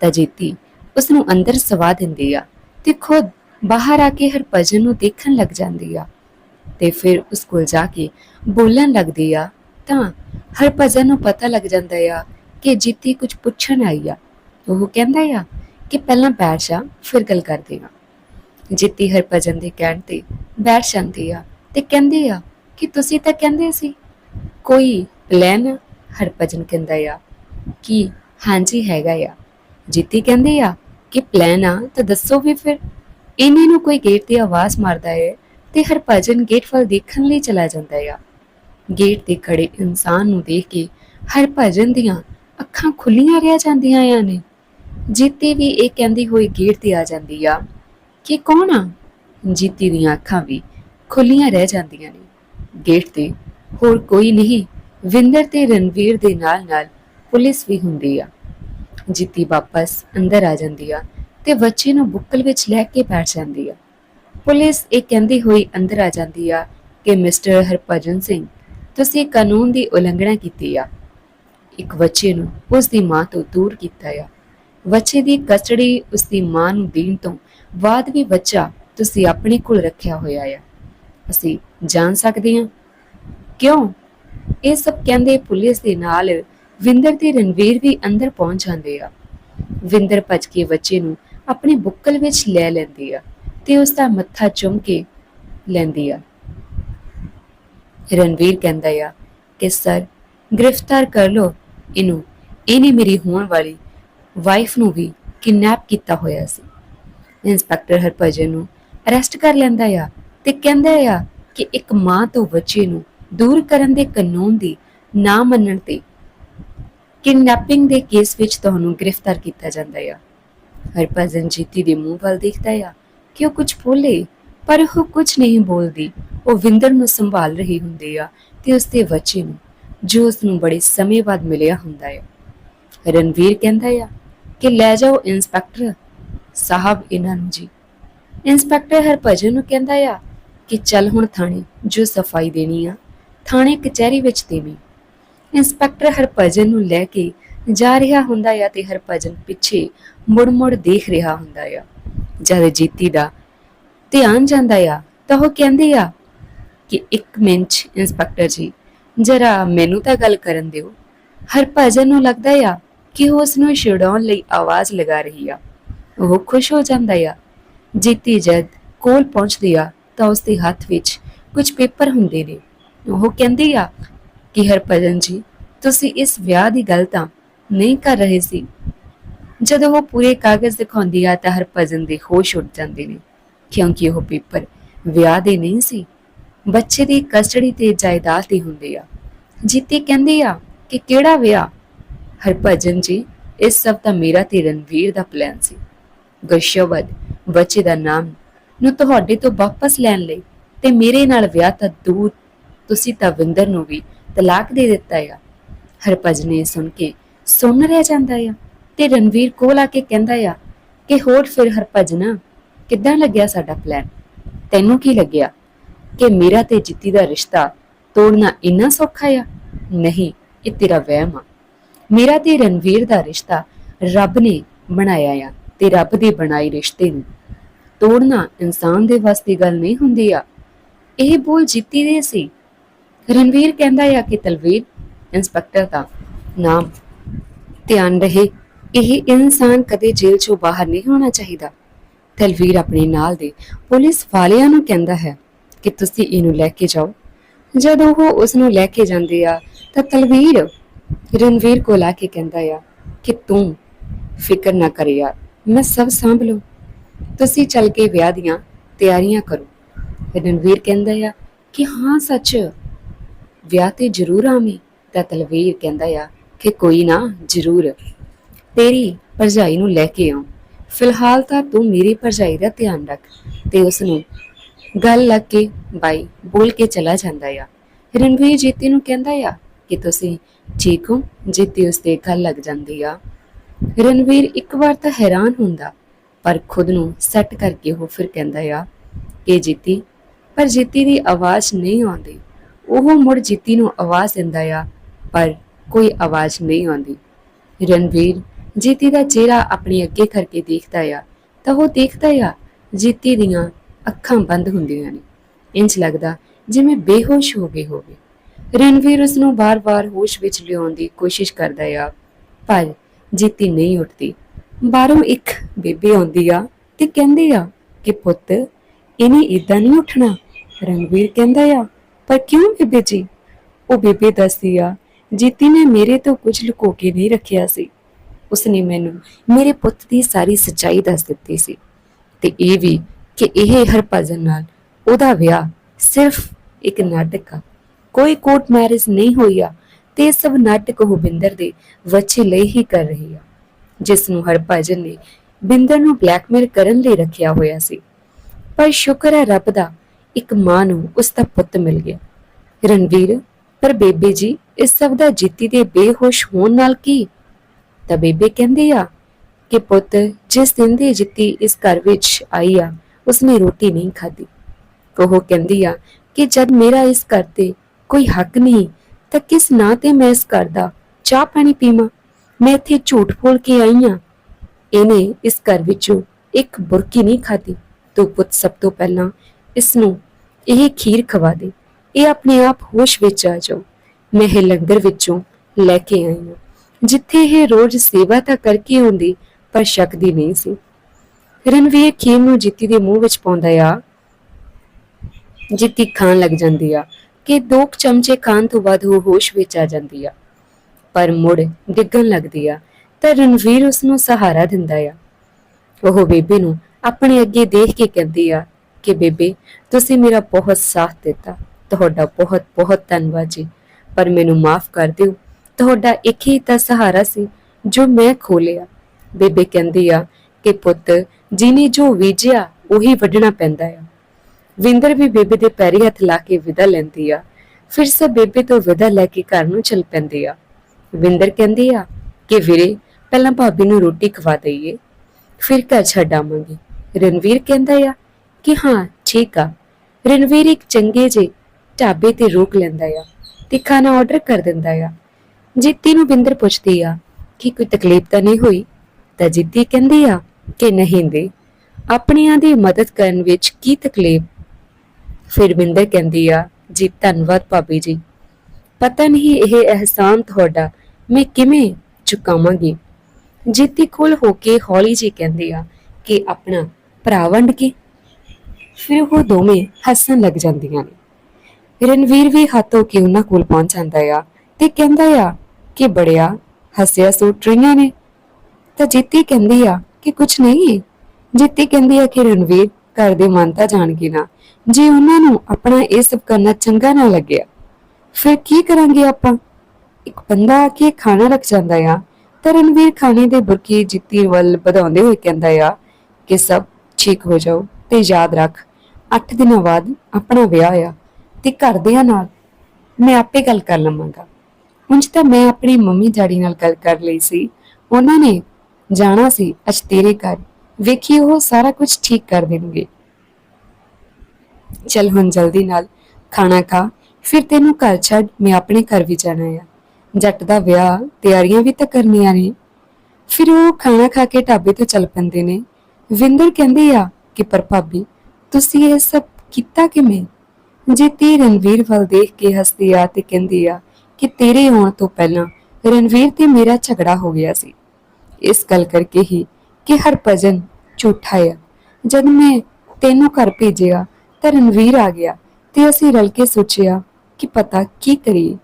ਤਾਂ ਜੀਤੀ ਉਸ ਨੂੰ ਅੰਦਰ ਸਵਾ ਦਿੰਦੀ ਆ ਤੇ ਖੁਦ ਬਾਹਰ ਆ ਕੇ ਹਰਭਜਨ ਨੂੰ ਦੇਖਣ ਲੱਗ ਜਾਂਦੀ ਆ ਤੇ ਫਿਰ ਉਸ ਕੋਲ ਜਾ ਕੇ ਬੋਲਣ ਲੱਗਦੀ ਆ ਤਾਂ ਹਰਭਜਨ ਨੂੰ ਪਤਾ ਲੱਗ ਜਾਂਦਾ ਆ ਕਿ ਜੀਤੀ ਕੁਝ ਪੁੱਛਣ ਆਈ ਆ। ਉਹ ਕਹਿੰਦਾ ਆ ਕਿ ਪਹਿਲਾਂ ਬੈਠ ਜਾ ਫਿਰ ਗੱਲ ਕਰਦੇ ਆ। ਜੀਤੀ ਹਰਭਜਨ ਦੇ ਕਹਿਣ ਤੇ ਬੈਠ ਜਾਂਦੀ ਆ ਤੇ ਕਹਿੰਦੀ ਆ ਕਿ ਤੁਸੀਂ ਤਾਂ ਕਹਿੰਦੇ ਸੀ। ਕੋਈ ਪਲਾਨ ਹਰਭਜਨ ਕਹਿੰਦਾ ਆ ਕਿ ਹਾਂਜੀ ਹੈਗਾ ਆ। ਜੀਤੀ ਕਹਿੰਦੀ ਆ ਕਿ ਪਲਾਨ ਆ ਤਾਂ ਦੱਸੋ ਵੀ ਫਿਰ। ਇੰਨੇ ਨੂੰ ਕੋਈ ਗੇਟ ਦੀ ਆਵਾਜ਼ ਮਾਰਦਾ ਹੈ ਤੇ ਹਰਭਜਨ ਗੇਟ ਵੱਲ ਦੇਖਣ ਲਈ ਚਲਾ ਜਾਂਦਾ ਆ। ਗੇਟ ਤੇ ਖੜੇ ਇਨਸਾਨ ਨੂੰ ਦੇਖ ਕੇ ਹਰਭਜਨ ਦੀਆਂ ਅੱਖਾਂ ਖੁੱਲੀਆਂ ਰਹਿ ਜਾਂਦੀਆਂ ਆ ਨੇ। ਜੀਤੀ ਵੀ ਇਹ ਕਹਿੰਦੀ ਹੋਈ ਗੇਟ ਤੇ ਆ ਜਾਂਦੀ ਆ ਕਿ ਕੌਣ ਆ? ਜੀਤੀ ਦੀਆਂ ਅੱਖਾਂ ਵੀ ਖੁੱਲੀਆਂ ਰਹਿ ਜਾਂਦੀਆਂ ਨੇ। ਗੇਟ ਤੇ ਹੋਰ ਕੋਈ ਨਹੀਂ, ਵਿੰਦਰ ਤੇ ਰਣਵੀਰ ਦੇ ਨਾਲ ਨਾਲ ਪੁਲਿਸ ਵੀ ਹੁੰਦੀ ਆ। ਜੀਤੀ ਵਾਪਸ ਅੰਦਰ ਆ ਜਾਂਦੀ ਆ ਤੇ ਬੱਚੇ ਨੂੰ ਬੁੱਕਲ ਵਿੱਚ ਲੈ ਕੇ ਬੈਠ ਜਾਂਦੀ ਆ। ਪੁਲਿਸ ਇਹ ਕਹਿੰਦੀ ਹੋਈ ਅੰਦਰ ਆ ਜਾਂਦੀ ਆ ਕਿ ਮਿਸਟਰ ਹਰਭਜਨ ਸਿੰਘ ਤੁਸੀਂ ਕਾਨੂੰਨ ਦੀ ਉਲੰਘਣਾ ਕੀਤੀ ਆ। ਇੱਕ ਬੱਚੇ ਨੂੰ ਉਸ ਦੀ ਮਾਂ ਤੋਂ ਦੂਰ ਕੀਤਾ ਆ। ਬੱਚੇ ਦੀ ਕਸਟਡੀ ਉਸ ਦੀ ਮਾਂ ਨੂੰ ਦੇਣ ਤੋਂ ਬਾਅਦ ਵੀ ਬੱਚਾ ਤੁਸੀਂ ਆਪਣੇ ਕੋਲ ਰੱਖਿਆ ਹੋਇਆ ਆ। ਅਸੀਂ ਜਾਣ ਸਕਦੇ ਹਾਂ। ਕਿਉਂ? ਇਹ ਸਭ ਕਹਿੰਦੇ ਪੁਲਿਸ ਦੇ ਨਾਲ ਵਿੰਦਰ ਤੇ ਰਣਵੀਰ ਵੀ ਅੰਦਰ ਪਹੁੰਚ ਜਾਂਦੇ ਆ। ਵਿੰਦਰ ਭੱਜ ਕੇ ਬੱਚੇ ਨੂੰ ਆਪਣੇ ਬੁੱਕਲ ਵਿੱਚ ਲੈ ਲੈਂਦੀ ਆ ਤੇ ਉਸ ਦਾ ਮੱਥਾ ਚੁੰਮ ਕੇ ਲੈਂਦੀ ਆ। ਰਣਵੀਰ ਕਹਿੰਦਾ ਆ ਕਿ, ਸਰ, ਗ੍ਰਿਫਤਾਰ ਕਰ ਲੋ ਇਹਨੂੰ ਇਹਨੇ ਮੇਰੀ ਹੋਣ ਵਾਲੀ ਵਾਈਫ ਨੂੰ ਵੀ ਕਿਡਨੈਪ ਕੀਤਾ ਹੋਇਆ ਸੀ। ਇੰਸਪੈਕਟਰ ਹਰਭਜਨ ਨੂੰ ਅਰੈਸਟ ਕਰ ਲੈਂਦਾ ਆ ਤੇ ਕਹਿੰਦਾ ਆ ਕਿ ਇੱਕ ਮਾਂ ਤੋਂ ਬੱਚੇ ਨੂੰ ਦੂਰ ਕਰਨ ਦੇ ਕਾਨੂੰਨ ਦੀ ਨਾ ਮੰਨਣ ਤੇ ਕਿਡਨੈਪਿੰਗ ਦੇ ਕੇਸ ਵਿੱਚ ਤੁਹਾਨੂੰ ਗ੍ਰਿਫਤਾਰ ਕੀਤਾ ਜਾਂਦਾ ਆ। ਹਰਭਜਨ ਜੀਤੀ ਦੇ ਮੂੰਹ ਵੱਲ ਦੇਖਦਾ ਆ ਕਿ ਉਹ ਕੁਝ ਬੋਲੇ। ਪਰ ਉਹ ਕੁਝ ਨਹੀਂ ਬੋਲਦੀ। ਉਹ ਵਿੰਦਰ ਨੂੰ ਸੰਭਾਲ ਰਹੀ ਹੁੰਦੀ ਆ ਤੇ ਉਸਦੇ ਬੱਚੇ ਨੂੰ, ਜੋ ਉਸ ਨੂੰ ਬੜੇ ਸਮੇਂ ਬਾਅਦ ਮਿਲਿਆ ਹੁੰਦਾ ਆ। ਰਣਵੀਰ ਕਹਿੰਦਾ ਆ ਕਿ ਲੈ ਜਾਓ ਇੰਸਪੈਕਟਰ, ਸਾਹਿਬ ਇਹਨਾਂ ਨੂੰ ਜੀ। ਇੰਸਪੈਕਟਰ ਹਰਭਜਨ ਨੂੰ ਕਹਿੰਦਾ ਆ ਕਿ ਚੱਲ ਹੁਣ ਥਾਣੇ, ਜੋ ਸਫ਼ਾਈ ਦੇਣੀ ਆ, ਥਾਣੇ ਕਚਹਿਰੀ ਵਿੱਚ ਦੇਵੀਂ। ਇੰਸਪੈਕਟਰ ਹਰਭਜਨ ਨੂੰ ਲੈ ਕੇ ਜਾ ਰਿਹਾ ਹੁੰਦਾ ਆ ਤੇ ਹਰਭਜਨ ਪਿੱਛੇ ਮੁੜ-ਮੁੜ ਦੇਖ ਰਿਹਾ ਹੁੰਦਾ ਆ। ਜਦ ਜੀਤੀ ਦਾ ਧਿਆਨ ਜਾਂਦਾ ਆ, ਤਾਂ ਉਹ ਕਹਿੰਦੇ ਆ ਕਿ ਇੱਕ ਮਿੰਟ ਇੰਸਪੈਕਟਰ ਜੀ, ਜਰਾ ਮੈਨੂੰ ਤਾਂ ਗੱਲ ਕਰਨ ਦਿਓ। ਹਰਭਜਨ ਨੂੰ ਲੱਗਦਾ ਆ ਕਿ ਉਹ ਉਸ ਨੂੰ ਛੁਡਾਉਣ ਲਈ ਆਵਾਜ਼ ਲਗਾ ਰਹੀ ਆ। ਉਹ ਖੁਸ਼ ਹੋ ਜਾਂਦਾ ਆ। ਜੀਤੀ ਜਦ ਕੋਲ ਪਹੁੰਚਦੀ ਆ, ਤਾਂ ਉਸ ਦੇ ਹੱਥ ਵਿੱਚ ਕੁਝ ਪੇਪਰ ਹੁੰਦੇ ਨੇ। ਉਹ ਕਹਿੰਦੀ ਆ ਕਿ ਹਰਭਜਨ ਜੀ, ਤੁਸੀਂ ਇਸ ਵਿਆਹ ਦੀ ਗੱਲ ਤਾਂ ਨਹੀਂ ਕਰ ਰਹੇ ਸੀ। ਜਦੋਂ ਉਹ ਪੂਰੇ ਕਾਗਜ਼ ਦਿਖਾਉਂਦੀ ਆ, ਤਾਂ ਹਰਭਜਨ ਦੇ ਹੋਸ਼ ਉੱਡ ਜਾਂਦੇ ਨੇ। ਕਿਉਂਕਿ ਉਹ ਪੇਪਰ ਵਿਆਹ ਦੇ ਨਹੀਂ ਸੀ। ਬੱਚੇ ਦੀ ਕਸਟਡੀ ਤੇ ਜਾਇਦਾਦ ਦੇ ਹੁੰਦੇ ਆ। ਜੀਤੀ ਕਹਿੰਦੀ ਆ ਕਿ ਕਿਹੜਾ ਵਿਆਹ? ਹਰਭਜਨ ਜੀ, ਇਸ ਸਭ ਤਾਂ ਮੇਰਾ ਤੇ ਰਣਵੀਰ ਦਾ ਪਲਾਨ ਸੀ। ਗਸ਼ਵਦ ਬੱਚੇ ਦਾ ਨਾਮ ਨੂੰ ਤੁਹਾਡੇ ਤੋਂ ਵਾਪਸ ਲੈਣ ਲਈ ਤੇ ਮੇਰੇ ਨਾਲ ਵਿਆਹ ਤਾਂ ਦੂਰ, ਤੁਸੀਂ ਤਾਂ ਵਿੰਦਰ ਨੂੰ ਵੀ ਤਲਾਕ ਦੇ ਦਿੱਤਾ ਆ। ਹਰਭਜਨ ਨੇ ਸੁਣ ਕੇ ਸੁਣ ਰਹਿ ਜਾਂਦਾ ਆ ਤੇ ਰਣਵੀਰ ਕੋਲ ਆ ਕੇ ਕਹਿੰਦਾ ਆ ਕਿ ਹੋਰ ਫਿਰ ਹਰਭਜਨ ਕਿੱਦਾਂ ਲੱਗਿਆ ਸਾਡਾ ਪਲਾਨ ਤੈਨੂੰ ਕੀ ਲੱਗਿਆ ਕਿ ਮੇਰਾ ਤੇ ਜਿੱਤੀ ਦਾ ਰਿਸ਼ਤਾ ਤੋੜਨਾ ਇੰਨਾ ਸੌਖਾ ਆ? ਨਹੀਂ, ਇਹ ਤੇਰਾ ਵਹਿਮ ਆ। ਮੇਰਾ ਤੇ ਰਣਵੀਰ ਦਾ ਰਿਸ਼ਤਾ ਰੱਬ ਨੇ ਬਣਾਇਆ ਆ ਤੇ ਰੱਬ ਦੇ ਬਣਾਈ ਰਿਸ਼ਤੇ ਨੂੰ। ਤੋੜਨਾ ਇਨਸਾਨ ਦੇ ਵਾਸਤੇ ਗੱਲ ਨਹੀਂ ਹੁੰਦੀ ਆ। ਇਹ ਬੋਲ ਜਿੱਤੀ ਦੇ ਸੀ। ਰਣਵੀਰ ਕਹਿੰਦਾ ਆ ਕਿ ਤਲਵੀਰ, ਇੰਸਪੈਕਟਰ ਦਾ ਨਾਮ ਧਿਆਨ ਰਹੇ। ਇਹ ਇਨਸਾਨ ਕਦੇ ਜੇਲ੍ਹ ਚੋਂ ਬਾਹਰ ਨਹੀਂ ਹੋਣਾ ਚਾਹੀਦਾ। ਤਲਵੀਰ ਆਪਣੇ ਨਾਲ ਦੇ ਪੁਲਿਸ ਵਾਲਿਆਂ ਨੂੰ ਕਹਿੰਦਾ ਹੈ ਕਿ ਤੁਸੀਂ ਇਹਨੂੰ ਲੈ ਕੇ ਜਾਓ। ਜਦੋਂ ਉਹ ਉਸ ਨੂੰ ਲੈ ਕੇ ਜਾਂਦੇ ਆ, ਤਾਂ ਤਲਵੀਰ ਰਣਵੀਰ ਕੋਲ ਆ ਕੇ ਕਹਿੰਦਾ ਆ ਕਿ ਤੂੰ ਫਿਕਰ ਨਾ ਕਰ ਯਾਰ, ਮੈਂ ਸਭ ਸੰਭ ਲਊ ਤੁਸੀਂ ਚੱਲ ਕੇ ਵਿਆਹ ਦੀਆਂ ਤਿਆਰੀਆਂ ਕਰੋ। ਰਣਵੀਰ ਕਹਿੰਦਾ ਆ ਕਿ ਹਾਂ ਸੱਚ, ਵਿਆਹ ਤੇ ਜ਼ਰੂਰ ਆਵੀਂ। ਤਾਂ ਤਲਵੀਰ ਕਹਿੰਦਾ ਆ ਕਿ ਕੋਈ ਨਾ ਜ਼ਰੂਰ ਤੇਰੀ ਭਰਜਾਈ ਨੂੰ ਲੈ ਕੇ ਆਉਂ। ਫਿਲਹਾਲ ਤਾਂ ਤੂੰ ਮੇਰੀ ਭਰਜਾਈ ਦਾ ਧਿਆਨ ਰੱਖ ਤੇ ਉਸ ਨੂੰ ਗੱਲ ਲੱਗ ਕੇ ਬਾਈ ਬੋਲ ਕੇ ਚਲਾ ਜਾਂਦਾ ਆ। ਰਣਵੀਰ ਜੀਤੀ ਨੂੰ ਕਹਿੰਦਾ ਆ ਕਿ ਤੁਸੀਂ ਠੀਕ ਹੋ? ਜੀਤੀ ਉਸ ਤੇ ਗੱਲ ਲੱਗ ਜਾਂਦੀ ਆ। ਰਣਵੀਰ ਇੱਕ ਵਾਰ ਤਾਂ ਹੈਰਾਨ ਹੁੰਦਾ, ਪਰ ਖੁਦ ਨੂੰ ਸੈੱਟ ਕਰਕੇ ਉਹ ਫਿਰ ਕਹਿੰਦਾ ਆ ਕਿ ਜੀਤੀ, ਪਰ ਜੀਤੀ ਦੀ ਆਵਾਜ਼ ਨਹੀਂ ਆਉਂਦੀ। ਉਹ ਮੁੜ ਜੀਤੀ ਨੂੰ ਆਵਾਜ਼ ਦਿੰਦਾ ਆ, ਪਰ ਕੋਈ ਆਵਾਜ਼ ਨਹੀਂ ਆਉਂਦੀ। ਰਣਵੀਰ ਜੀਤੀ ਦਾ ਚਿਹਰਾ ਆਪਣੀ ਅੱਗੇ ਕਰਕੇ ਦੇਖਦਾ ਆ, ਤਾਂ ਉਹ ਦੇਖਦਾ ਆ, ਜੀਤੀ ਦੀਆਂ ਅੱਖਾਂ ਬੰਦ ਹੁੰਦੀਆਂ ਨੇ। ਇੰਜ ਲੱਗਦਾ ਜਿਵੇਂ ਬੇਹੋਸ਼ ਹੋ ਗਈ ਹੋਵੇ। ਰਣਵੀਰ ਉਸ ਨੂੰ ਬਾਰ-ਬਾਰ ਹੋਸ਼ ਵਿੱਚ ਲਿਆਉਣ ਦੀ ਕੋਸ਼ਿਸ਼ ਕਰਦਾ ਆ, ਪਰ ਜੀਤੀ ਨਹੀਂ ਉੱਠਦੀ। ਬਾਹਰੋਂ ਇੱਕ ਬੇਬੇ ਆਉਂਦੀ ਆ ਤੇ ਕਹਿੰਦੀ ਆ ਕਿ ਪੁੱਤ, ਇਹਨੇ ਇਦਾਂ ਨਹੀਂ ਉੱਠਣਾ। ਰਣਵੀਰ ਕਹਿੰਦਾ ਆ, ਪਰ ਕਿਉਂ ਬੇਬੇ ਜੀ? ਉਹ ਬੇਬੇ ਦੱਸਦੀ ਆ, ਜੀਤੀ ਨੇ ਮੇਰੇ ਤੋਂ ਕੁਝ ਲੁਕੋ ਕੇ ਨਹੀਂ ਰੱਖਿਆ ਸੀ। ਉਸਨੇ ਮੈਨੂੰ ਮੇਰੇ ਪੁੱਤ ਦੀ ਸਾਰੀ ਸੱਚਾਈ ਦੱਸ ਦਿੱਤੀ ਸੀ ਤੇ ਇਹ ਵੀ ਕਿ ਇਹ ਹਰਭਜਨ ਨਾਲ ਉਹਦਾ ਵਿਆਹ ਸਿਰਫ ਇੱਕ ਨਾਟਕ ਆ। ਕੋਈ ਕੋਰਟ ਮੈਰਿਜ ਨਹੀਂ ਹੋਈ ਤੇ ਸਭ ਨਾਟਕ ਉਹ ਬਿੰਦਰ ਦੇ ਬੱਚੇ ਲਈ ਹੀ ਕਰ ਰਹੀ ਆ, ਜਿਸ ਨੂੰ ਹਰਭਜਨ ਨੇ ਬਿੰਦਰ ਨੂੰ ਬਲੈਕਮੇਲ ਕਰਨ ਲਈ ਰੱਖਿਆ ਹੋਇਆ ਸੀ। ਪਰ ਸ਼ੁਕਰ ਹੈ ਰੱਬ ਦਾ, ਇੱਕ ਮਾਂ ਨੂੰ ਉਸ ਦਾ ਪੁੱਤ ਮਿਲ ਗਿਆ। ਰਣਵੀਰ, ਪਰ ਬੇਬੇ ਜੀ, ਇਸ ਸਭ ਦਾ ਜੀਤੀ ਦੇ ਬੇਹੋਸ਼ ਹੋਣ ਨਾਲ ਕੀ ਤਾਂ ਬੇਬੇ ਕਹਿੰਦੀ ਆ ਕਿ ਪੁੱਤ, ਜਿਸ ਦਿਨ ਦੀ ਜਿੱਤੀ ਇਸ ਘਰ ਵਿੱਚ ਆਈ ਆ, ਉਸਨੇ ਰੋਟੀ ਨਹੀਂ ਖਾਧੀ। ਉਹ ਕਹਿੰਦੀ ਆ ਕਿ ਜਦ ਮੇਰਾ ਇਸ ਘਰ ਤੇ ਕੋਈ ਹੱਕ ਨਹੀਂ, ਤਾਂ ਕਿਸ ਨਾਂ ਤੇ ਮੈਂ ਇਸ ਘਰ ਦਾ ਚਾਹ ਪਾਣੀ ਪੀਵਾਂ? ਮੈਂ ਇੱਥੇ ਝੂਠ ਬੋਲ ਕੇ ਆਈ ਆ। ਇਹਨੇ ਇਸ ਘਰ ਵਿੱਚੋਂ ਇੱਕ ਬੁਰਕੀ ਨਹੀਂ ਖਾਧੀ। ਤੂੰ ਪੁੱਤ, ਸਭ ਤੋਂ ਪਹਿਲਾਂ ਇਸ ਨੂੰ ਇਹ ਖੀਰ ਖਵਾ ਦੇ। ਇਹ ਆਪਣੇ ਆਪ ਹੋਸ਼ ਵਿੱਚ ਆ ਜਾਓ। ਮੈਂ ਇਹ ਲੰਗਰ ਵਿੱਚੋਂ ਲੈ ਕੇ ਆਈ ਹਾਂ। ਜਿੱਥੇ ਇਹ ਰੋਜ਼ ਸੇਵਾ ਤਾਂ ਕਰਕੇ ਹੁੰਦੀ ਪਰ ਸ਼ੱਕਦੀ ਨਹੀਂ ਸੀ। ਰਣਵੀਰ ਖੀਰ ਨੂੰ ਜਿੱਤੀ ਦੇ ਮੂੰਹ ਵਿੱਚ ਪਾਉਂਦਾ ਆ। ਜਿੱਤੀ ਖਾਣ ਲੱਗ ਜਾਂਦੀ ਆ ਕਿ ਦੋ ਕੁ ਚਮਚੇ ਖਾਣ ਤੋਂ ਬਾਅਦ ਉਹ ਹੋਸ਼ ਵਿੱਚ ਆ ਜਾਂਦੀ ਆ। ਪਰ ਮੁੜ ਡਿੱਗਣ ਲੱਗਦੀ ਆ, ਤਾਂ ਰਣਵੀਰ ਉਸ ਨੂੰ ਸਹਾਰਾ ਦਿੰਦਾ ਆ। ਉਹ ਬੇਬੇ ਨੂੰ ਆਪਣੇ ਅੱਗੇ ਦੇਖ ਕੇ ਕਹਿੰਦੀ ਆ ਕਿ ਬੇਬੇ, ਤੁਸੀਂ ਮੇਰਾ ਬਹੁਤ ਸਾਥ ਦਿੱਤਾ। ਤੁਹਾਡਾ ਬਹੁਤ ਬਹੁਤ ਧੰਨਵਾਦ ਜੀ। ਪਰ ਮੈਨੂੰ ਮਾਫ ਕਰ ਦਿਓ। ਤੁਹਾਡਾ ਇੱਕ ਹੀ ਤਾਂ ਸਹਾਰਾ ਸੀ, ਜੋ ਮੈਂ ਖੋਲਿਆ। ਬੇਬੇ ਕਹਿੰਦੀ ਆ ਕਿ ਪੁੱਤ ਜਿਹਨੇ ਜੋ ਬੀਜਿਆ, ਉਹੀ ਵੱਢਣਾ ਪੈਂਦਾ ਆ। ਵਿੰਦਰ ਵੀ ਬੇਬੇ ਦੇ ਪੈਰੀ ਹੱਥ ਲਾ ਕੇ ਵਿਦਾ ਲੈਂਦੀ ਆ। ਫਿਰ ਸਭ ਬੇਬੇ ਤੋਂ ਵਿਦਾ ਲੈ ਕੇ ਘਰ ਨੂੰ ਚੱਲ ਪੈਂਦੀ ਆ। ਵਿੰਦਰ ਕਹਿੰਦੀ ਆ ਕਿ ਵੀਰੇ, ਪਹਿਲਾਂ ਭਾਬੀ ਨੂੰ ਰੋਟੀ ਖਵਾ ਦਈਏ, ਫਿਰ ਘਰ ਛੱਡ ਆਵਾਂਗੇ। ਰਣਵੀਰ ਕਹਿੰਦਾ ਆ ਕਿ ਹਾਂ, ਠੀਕ ਆ। ਰਣਵੀਰ ਇੱਕ ਚੰਗੇ ਜੇ ਢਾਬੇ ਤੇ ਰੋਕ ਲੈਂਦਾ ਆ ਤੇ ਖਾਣਾ ਆਰਡਰ ਕਰ ਦਿੰਦਾ ਆ। ਜਿੱਤੀ ਨੂੰ ਬਿੰਦਰ ਪੁੱਛਦੀ ਆ ਕਿ ਕੋਈ ਤਕਲੀਫ ਤਾਂ ਨਹੀਂ ਹੋਈ? ਤਾਂ ਜਿੱਤੀ ਕਹਿੰਦੀ ਆ ਕਿ ਨਹੀਂ ਦੇ ਆਪਣਿਆਂ ਦੀ ਮਦਦ ਕਰਨ ਵਿੱਚ ਕੀ ਤਕਲੀਫ? ਫਿਰ ਬਿੰਦਰ ਕਹਿੰਦੀ ਆ, ਜੀ, ਧੰਨਵਾਦ ਭਾਬੀ ਜੀ। ਪਤਾ ਨਹੀਂ ਇਹ ਅਹਿਸਾਨ ਤੁਹਾਡਾ, ਮੈਂ ਕਿਵੇਂ ਚੁਕਾਵਾਂਗੀ? ਜੀਤੀ ਕੋਲ ਹੋ ਕੇ ਹੌਲੀ ਜੀ ਕਹਿੰਦੀ ਆ ਕਿ ਆਪਣਾ ਭਰਾ ਵੰਡ ਕੇ। ਫਿਰ ਉਹ ਦੋਵੇਂ ਹੱਸਣ ਲੱਗ ਜਾਂਦੀਆਂ ਨੇ। ਰਣਵੀਰ ਵੀ ਹੱਥੋਂ ਕੇ ਉਹਨਾਂ ਕੋਲ ਪਹੁੰਚ ਜਾਂਦਾ ਆ ਤੇ ਕਹਿੰਦਾ ਆ ਕਿ ਬੜਿਆ ਹੱਸਿਆ ਸੂਟ ਰਹੀਆਂ ਨੇ। ਤਾਂ ਜੀਤੀ ਕਹਿੰਦੀ ਆ ਕਿ ਕੁਝ ਨਹੀਂ। ਜੀਤੀ ਕਹਿੰਦੀ ਆ ਕਿ ਰਣਵੀਰ ਘਰ ਦੇ ਮੰਨਤਾ ਜਾਣਗੇ ਨਾ। ਜੇ ਉਹਨਾਂ ਨੂੰ ਆਪਣਾ ਇਹ ਸਭ ਕਰਨਾ ਚੰਗਾ ਨਾ ਲੱਗਿਆ, ਫਿਰ ਕੀ ਕਰਾਂਗੇ ਆਪਾਂ? ਇੱਕ ਬੰਦਾ ਆ ਕੇ ਖਾਣਾ ਰੱਖ ਜਾਂਦਾ ਆ। ਤਾਂ ਰਣਵੀਰ ਖਾਣੇ ਦੇ ਬੁਰਕੀ ਜਿੱਤੀ ਵੱਲ ਵਧਾਉਂਦੇ ਹੋਏ ਕਹਿੰਦਾ ਆ ਕਿ ਸਭ ਠੀਕ ਹੋ ਜਾਓ ਤੇ ਯਾਦ ਰੱਖ 8 ਦਿਨਾਂ ਬਾਅਦ ਆਪਣਾ ਵਿਆਹ ਆ ਤੇ ਘਰਦਿਆਂ ਨਾਲ ਮੈਂ ਆਪੇ ਗੱਲ ਕਰ ਲਵਾਂਗਾ। ਉਂਝ ਤਾਂ ਮੈਂ ਆਪਣੀ ਮੰਮੀ ਡੈਡੀ ਨਾਲ ਗੱਲ ਕਰ ਲਈ ਸੀ। ਉਹਨਾਂ ਨੇ ਜਾਣਾ ਸੀ ਅੱਜ ਤੇਰੇ ਘਰ। ਵੇਖੀ ਉਹ ਸਾਰਾ ਕੁਝ ਠੀਕ ਕਰ ਦੇਣਗੇ। ਚਲ ਹੁਣ ਜਲਦੀ ਨਾਲ ਖਾਣਾ ਖਾ, ਫਿਰ ਤੈਨੂੰ ਘਰ ਛੱਡ ਮੈਂ ਆਪਣੇ ਘਰ ਵੀ ਜਾਣਾ ਆ। ਜੱਟ ਦਾ ਵਿਆਹ, ਤਿਆਰੀਆਂ ਵੀ ਤਾਂ ਕਰਨੀਆਂ ਨੇ। ਫਿਰ ਉਹ ਖਾਣਾ ਖਾ ਕੇ ਢਾਬੇ ਤੋਂ ਚੱਲ ਪੈਂਦੇ ਨੇ। ਵਿੰਦਰ ਕਹਿੰਦੀ ਆ ਕਿ, ਪਰ ਭਾਬੀ, ਤੁਸੀਂ ਇਹ ਸਭ ਕੀਤਾ ਕਿਵੇਂ? ਜੇ ਜੀਤੀ ਰਣਵੀਰ ਵੱਲ ਦੇਖ ਕੇ ਹੱਸਦੀ ਆ ਤੇ ਕਹਿੰਦੀ ਆ ਕਿ ਤੇਰੇ ਆਉਣ ਤੋਂ ਪਹਿਲਾਂ ਰਣਵੀਰ ਤੇ ਮੇਰਾ ਝਗੜਾ ਹੋ ਗਿਆ ਸੀ। ਇਸ ਗੱਲ ਕਰਕੇ ਹੀ ਕਿ ਹਰਭਜਨ ਝੂਠਾ ਆ। ਜਦ ਮੈਂ ਤੈਨੂੰ ਘਰ ਭੇਜਿਆ ਤਾਂ ਰਣਵੀਰ ਆ ਗਿਆ ਤੇ ਅਸੀਂ ਰਲ ਕੇ ਸੋਚਿਆ ਕਿ ਪਤਾ ਕੀ ਕਰੀਏ।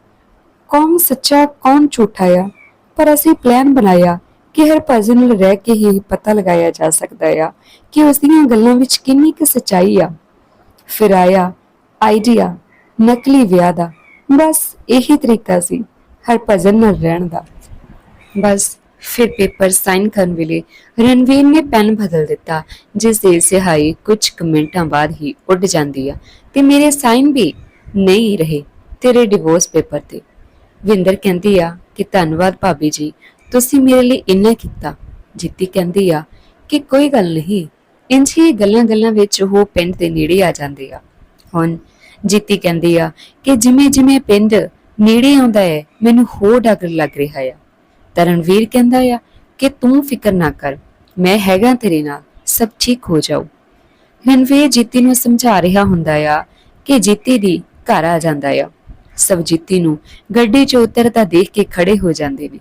ਕੌਣ ਸੱਚਾ, ਕੌਣ ਝੂਠਾ ਆ, ਪਰ ਅਸੀਂ ਪਲਾਨ ਬਣਾਇਆ ਕਿ ਹਰਭਜਨ ਨਾਲ ਰਹਿ ਕੇ ਹੀ ਪਤਾ ਲਗਾਇਆ ਜਾ ਸਕਦਾ ਆ ਕਿ ਉਸ ਦੀਆਂ ਗੱਲਾਂ ਵਿੱਚ ਕਿੰਨੀ ਕੁ ਸੱਚਾਈ ਆ। ਫਿਰ ਆਇਆ ਆਈਡੀਆ ਨਕਲੀ ਵਿਆਹ ਦਾ। ਬਸ ਇਹੀ ਤਰੀਕਾ ਸੀ ਹਰਭਜਨ ਨਾਲ ਰਹਿਣ ਦਾ। ਬਸ ਫਿਰ ਪੇਪਰ ਸਾਈਨ ਕਰਨ ਵੇਲੇ ਰਣਵੀਰ ਨੇ ਪੈਨ ਬਦਲ ਦਿੱਤਾ, ਜਿਸ ਦੇ ਸਿਹਾਈ ਕੁਝ ਮਿੰਟਾਂ ਬਾਅਦ ਹੀ ਉੱਡ ਜਾਂਦੀ ਆ। ਤੇ ਮੇਰੇ ਸਾਈਨ ਵੀ ਨਹੀਂ ਰਹੇ ਤੇਰੇ ਡਿਵੋਰਸ ਪੇਪਰ ਤੇ। ਵਿੰਦਰ ਕਹਿੰਦੀ ਆ ਕਿ ਧੰਨਵਾਦ ਭਾਬੀ ਜੀ, ਤੁਸੀਂ ਮੇਰੇ ਲਈ ਇੰਨਾ ਕੀਤਾ। ਜਿੱਤੀ ਕਹਿੰਦੀ ਆ ਕਿ ਕੋਈ ਗੱਲ ਨਹੀਂ, ਇੰਝ ਹੀ ਗੱਲਾਂ ਗੱਲਾਂ ਵਿੱਚ ਉਹ ਪਿੰਡ ਦੇ ਨੇੜੇ ਆ ਜਾਂਦੇ ਆ। ਹੁਣ ਜੀਤੀ ਕਹਿੰਦੀ ਆ ਕਿ ਜਿਵੇਂ ਜਿਵੇਂ ਪਿੰਡ ਨੇੜੇ ਆਉਂਦਾ ਹੈ, ਮੈਨੂੰ ਹੋਰ ਡਰ ਲੱਗ ਰਿਹਾ ਆ। ਤਰਨਵੀਰ ਕਹਿੰਦਾ ਆ ਕਿ ਤੂੰ ਫਿਕਰ ਨਾ ਕਰ, ਮੈਂ ਹੈਗਾ ਤੇਰੇ ਨਾਲ, ਸਭ ਠੀਕ ਹੋ ਜਾਊ। ਰਣਵੀਰ ਜੀਤੀ ਨੂੰ ਸਮਝਾ ਰਿਹਾ ਹੁੰਦਾ ਆ ਕਿ ਜੀਤੀ ਦੀ ਘਰ ਆ ਜਾਂਦਾ ਆ। ਸਭ ਜੀਤੀ ਨੂੰ ਗੱਡੀ 'ਚ ਉਤਰਦਾ ਦੇਖ ਕੇ ਖੜੇ ਹੋ ਜਾਂਦੇ ਨੇ।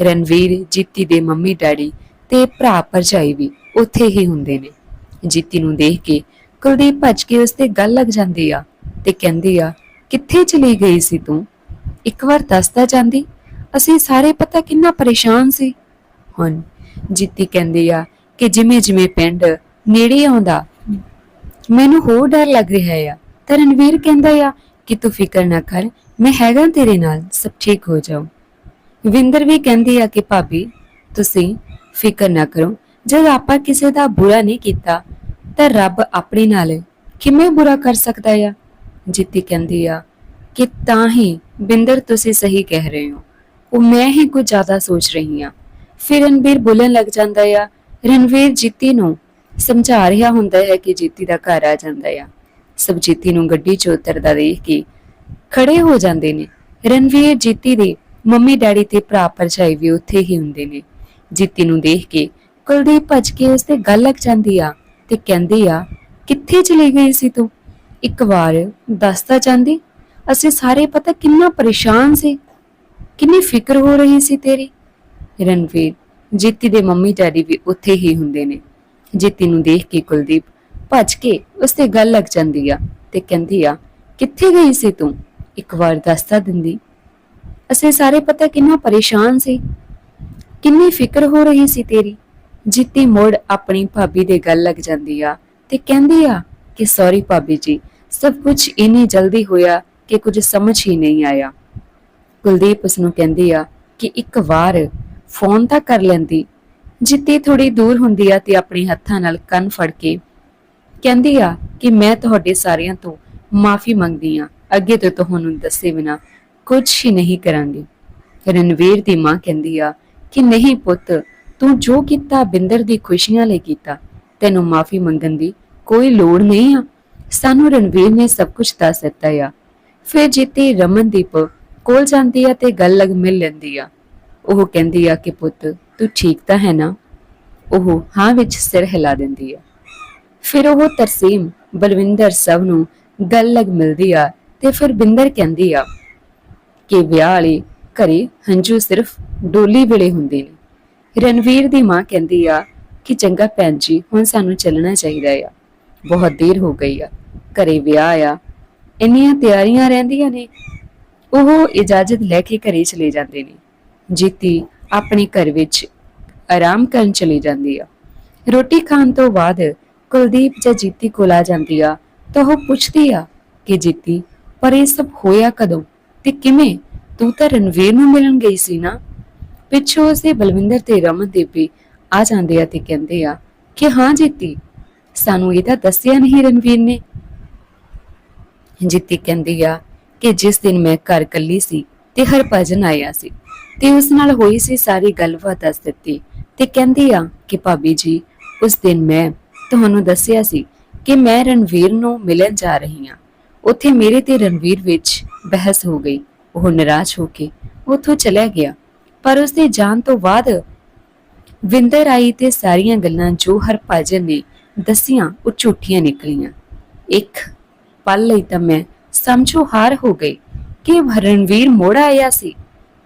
ਰਣਵੀਰ, ਜੀਤੀ ਦੇ ਮੰਮੀ, ਡੈਡੀ ਤੇ ਭਰਾ ਭਰਜਾਈ ਵੀ ਉੱਥੇ ਹੀ ਹੁੰਦੇ ਨੇ। ਜੀਤੀ ਨੂੰ ਦੇਖ ਕੇ ਕੁਲਦੀਪ ਭੱਜ ਕੇ ਉਸ ਤੇ ਗੱਲ ਲੱਗ ਜਾਂਦੀ ਆ ਤੇ ਕਹਿੰਦੀ ਆ, ਕਿੱਥੇ ਚਲੀ ਗਈ ਸੀ ਤੂੰ? ਇੱਕ ਵਾਰ ਦੱਸਦਾ ਜਾਂਦੀ, ਅਸੀਂ ਸਾਰੇ ਪਤਾ ਕਿੰਨਾ ਪਰੇਸ਼ਾਨ ਸੀ। ਹੁਣ ਜੀਤੀ ਕਹਿੰਦੀ ਆ ਕਿ ਜਿਵੇਂ ਜਿਵੇਂ ਪਿੰਡ ਨੇੜੇ ਆਉਂਦਾ, ਮੈਨੂੰ ਹੋਰ ਡਰ ਲੱਗ ਰਿਹਾ ਆ। ਤਾਂ ਰਣਵੀਰ ਕਹਿੰਦਾ ਆ ਕਿ ਤੂੰ ਫਿਕਰ ਨਾ ਕਰ, ਮੈਂ ਹੈਗਾ ਤੇਰੇ ਨਾਲ, ਸਭ ਠੀਕ ਹੋ ਜਾਊ। ਵਿੰਦਰ ਵੀ ਕਹਿੰਦੀ ਆ ਕਿ ਭਾਬੀ, ਤੁਸੀਂ ਫਿਕਰ ਨਾ ਕਰੋ, ਜਦ ਆਪਾਂ ਕਿਸੇ ਦਾ ਬੁਰਾ ਨਹੀਂ ਕੀਤਾ, ਤਾਂ ਰੱਬ ਆਪਣੇ ਨਾਲ ਕਿਵੇਂ ਬੁਰਾ ਕਰ ਸਕਦਾ ਆ? ਜਿੱਤੀ ਕਹਿੰਦੀ ਆ ਕਿ ਤਾਂ ਹੀ ਬਿੰਦਰ ਤੁਸੀਂ ਸਹੀ ਕਹਿ ਰਹੇ ਹੋ। ਉਹ ਮੈਂ ਹੀ ਕੁਝ ਜ਼ਿਆਦਾ ਸੋਚ ਰਹੀ ਆ ਫਿਰ ਰਣਵੀਰ ਬੋਲਣ ਲੱਗ ਜਾਂਦਾ ਆ, ਰਣਵੀਰ ਜਿੱਤੀ ਨੂੰ ਸਮਝਾ ਰਿਹਾ ਹੁੰਦਾ ਹੈ ਕਿ ਜਿੱਤੀ ਦਾ ਘਰ ਆ ਜਾਂਦਾ ਆ। ਸਭ ਜਿੱਤੀ ਨੂੰ ਗੱਡੀ 'ਚ ਉਤਰਦਾ ਦੇਖ ਕੇ ਖੜੇ ਹੋ ਜਾਂਦੇ ਨੇ। ਰਣਵੀਰ ਜੀਤੀ ਦੇ ਮੰਮੀ ਡੈਡੀ ਤੇ ਭਰਾ ਭਰਜਾਈ ਵੀ ਉੱਥੇ ਹੀ ਹੁੰਦੇ ਨੇ। ਜਿੱਤੀ ਨੂੰ ਦੇਖ ਕੇ ਕੁਲਦੀਪ ਭੱਜ ਕੇ ਉਸ ਤੇ ਗੱਲ ਲੱਗ ਜਾਂਦੀ ਆ ਤੇ ਕਹਿੰਦੀ ਆ, ਕਿੱਥੇ ਚਲੀ ਗਈ ਸੀ ਤੂੰ? ਇੱਕ ਵਾਰ ਦੱਸਦਾ ਜਾਂਦੀ, ਅਸੀਂ ਸਾਰੇ ਪਤਾ ਕਿੰਨਾ ਪਰੇਸ਼ਾਨ ਸੀ। ਕਿੰਨੀ ਫਿਕਰ ਹੋ ਰਹੀ ਸੀ ਤੇਰੀ? ਰਣਵੀਰ ਜੀਤੀ ਦੇ ਮੰਮੀ ਡੈਡੀ ਵੀ ਉੱਥੇ ਹੀ ਹੁੰਦੇ ਨੇ। ਜੀਤੀ ਨੂੰ ਦੇਖ ਕੇ ਕੁਲਦੀਪ ਭੱਜ ਕੇ ਉਸ ਤੇ ਗੱਲ ਲੱਗ ਜਾਂਦੀ ਆ ਤੇ ਕਹਿੰਦੀ ਆ, ਕਿੱਥੇ ਗਈ ਸੀ ਤੂੰ? ਇੱਕ ਵਾਰ ਦੱਸਦਾ ਦਿੰਦੀ, ਅਸੀਂ ਸਾਰੇ ਪਤਾ ਕਿੰਨਾ ਪਰੇਸ਼ਾਨ ਸੀ। ਕਿੰਨੀ ਫਿਕਰ ਹੋ ਰਹੀ ਸੀ ਤੇਰੀ? ਜੀਤੀ ਮੋੜ ਆਪਣੀ ਭਾਬੀ ਦੇ ਗੱਲ ਲੱਗ ਜਾਂਦੀ ਆ ਤੇ ਕਹਿੰਦੀ ਆ ਕਿ, ਸੌਰੀ ਭਾਬੀ ਜੀ ਸਭ ਕੁਝ ਇੰਨੀ ਜਲਦੀ ਹੋਇਆ ਕਿ ਕੁਝ ਸਮਝ ਹੀ ਨਹੀਂ ਆਇਆ। ਕੁਲਦੀਪ ਉਸ ਨੂੰ ਕਹਿੰਦੀ ਆ ਕਿ ਇੱਕ ਵਾਰ ਫੋਨ ਤਾਂ ਕਰ ਲੈਂਦੀ, ਜਿੱਤੀ ਥੋੜੀ ਦੂਰ ਹੁੰਦੀ ਆ ਤੇ ਆਪਣੇ ਹੱਥਾਂ ਨਾਲ ਕੰਨ ਫੜ ਕੇ ਕਹਿੰਦੀ ਆ ਕਿ ਮੈਂ ਤੁਹਾਡੇ ਸਾਰਿਆਂ ਤੋਂ ਮਾਫੀ ਮੰਗਦੀ ਆ, ਅੱਗੇ ਤੋਂ ਤੁਹਾਨੂੰ ਦੱਸੇ ਬਿਨਾ ਕੁਝ ਹੀ ਨਹੀਂ ਕਰਾਂਗੀ। ਰਣਵੀਰ ਦੀ ਮਾਂ ਕਹਿੰਦੀ ਆ ਕਿ ਨਹੀਂ ਪੁੱਤ, ਤੂੰ ਜੋ ਕੀਤਾ ਬਿੰਦਰ ਦੀ ਖੁਸ਼ੀਆਂ ਲਈ ਕੀਤਾ, ਤੈਨੂੰ ਮਾਫੀ ਮੰਗਣ ਦੀ ਕੋਈ ਲੋੜ ਨਹੀਂ ਆ। ਸਾਨੂੰ ਰਣਵੀਰ ਨੇ ਸਭ ਕੁਝ ਦੱਸ ਦਿੱਤਾ ਆ। ਫਿਰ ਜਿੱਤੇ ਰਮਨਦੀਪ ਕੋਲ ਜਾਂਦੀ ਆ ਤੇ ਗੱਲ ਲਗ ਮਿਲ ਲੈਂਦੀ ਆ। ਉਹ ਕਹਿੰਦੀ ਆ ਕਿ ਪੁੱਤ, ਤੂੰ ਠੀਕ ਤਾਂ ਹੈ ਨਾ? ਉਹ ਹਾਂ ਵਿੱਚ ਸਿਰ ਹਿਲਾ ਦਿੰਦੀ ਆ। ਫਿਰ ਉਹ ਤਰਸੀਮ, ਬਲਵਿੰਦਰ ਸਭ ਨੂੰ ਗੱਲ ਲਗ ਮਿਲਦੀ ਆ ਤੇ ਫਿਰ ਬਿੰਦਰ ਕਹਿੰਦੀ ਆ ਕਿ ਵਿਆਹ ਵਾਲੀ ਘਰੇ ਹੰਝੂ ਸਿਰਫ ਡੋਲੀ ਵੇਲੇ ਹੁੰਦੇ ਨੇ। ਰਣਵੀਰ ਦੀ ਮਾਂ ਕਹਿੰਦੀ ਆ ਕਿ ਚੰਗਾ ਭੈਣ ਜੀ, ਹੁਣ ਸਾਨੂੰ ਚੱਲਣਾ ਚਾਹੀਦਾ ਆ। ਬਹੁਤ ਦੇਰ ਹੋ ਗਈ ਆ, ਘਰੇ ਵਿਆਹ ਆ, ਇੰਨੀਆਂ ਤਿਆਰੀਆਂ ਰਹਿੰਦੀਆਂ ਨੇ, ਉਹ ਇਜਾਜ਼ਤ ਲੈ ਕੇ ਘਰੇ ਚਲੇ ਜਾਂਦੇ ਨੇ, ਜੀਤੀ ਆਪਣੇ ਘਰ ਵਿੱਚ ਆਰਾਮ ਕਰਨ ਚਲੀ ਜਾਂਦੀ ਆ। ਰੋਟੀ ਖਾਣ ਤੋਂ ਬਾਅਦ ਕੁਲਦੀਪ ਜਦ ਜੀਤੀ ਕੋਲ ਆ ਜਾਂਦੀ ਆ ਤਾਂ ਉਹ ਪੁੱਛਦੀ ਆ ਕਿ ਜੀਤੀ, ਪਰ ਇਹ ਸਭ ਹੋਇਆ ਕਦੋਂ ਤੇ ਕਿਵੇਂ? ਤੂੰ ਤਾਂ ਰਣਵੀਰ ਨੂੰ ਮਿਲਣ ਗਈ ਸੀ ਨਾ? ਪਿੱਛੋਂ ਉਸੇ ਬਲਵਿੰਦਰ ਤੇ ਰਮਨਦੀਪ ਵੀ ਆ ਜਾਂਦੇ ਆ ਤੇ ਕਹਿੰਦੇ ਆ ਕਿ ਹਾਂ ਜੀਤੀ ਸਾਨੂੰ ਇਹ ਤਾਂ ਦੱਸਿਆ ਨਹੀਂ ਰਣਵੀਰ ਨੇ। ਜੀਤੀ ਕਹਿੰਦੀ ਆ ਕਿ ਜਿਸ ਦਿਨ ਮੈਂ ਘਰ ਕੱਲੀ ਸੀ ਤੇ ਹਰਭਜਨ ਆਇਆ ਸੀ, ਤੇ ਉਸ ਨਾਲ ਹੋਈ ਸੀ ਸਾਰੀ ਗੱਲਬਾਤ ਦੱਸ ਦਿੱਤੀ। ਤੇ ਕਹਿੰਦੀ ਆ ਕਿ ਭਾਬੀ ਜੀ, ਉਸ ਦਿਨ ਮੈਂ ਤੁਹਾਨੂੰ ਦੱਸਿਆ ਸੀ ਕਿ ਮੈਂ ਰਣਵੀਰ ਨੂੰ ਮਿਲਣ ਜਾ ਰਹੀ ਹਾਂ। ਉੱਥੇ ਮੇਰੇ ਤੇ ਰਣਵੀਰ ਵਿੱਚ ਬਹਿਸ ਹੋ ਗਈ। ਉਹ ਨਿਰਾਸ਼ ਹੋ ਕੇ ਉੱਥੋਂ ਚਲਾ ਗਿਆ। ਪਰ ਉਸ ਦੇ ਜਾਣ ਤੋਂ ਬਾਅਦ ਵਿੰਦਰ ਆਈ ਤੇ ਸਾਰੀਆਂ ਗੱਲਾਂ ਜੋ ਹਰਭਜਨ ਨੇ ਦੱਸੀਆਂ, ਉਹ ਝੂਠੀਆਂ ਨਿਕਲੀਆਂ। ਇੱਕ, ਪਲ ਲਈ ਤਾਂ ਮੈਂ ਸਮਝੋ ਹਾਰ ਹੋ ਗਈ। ਕਿ ਰਣਵੀਰ ਮੋੜ ਆਇਆ ਸੀ?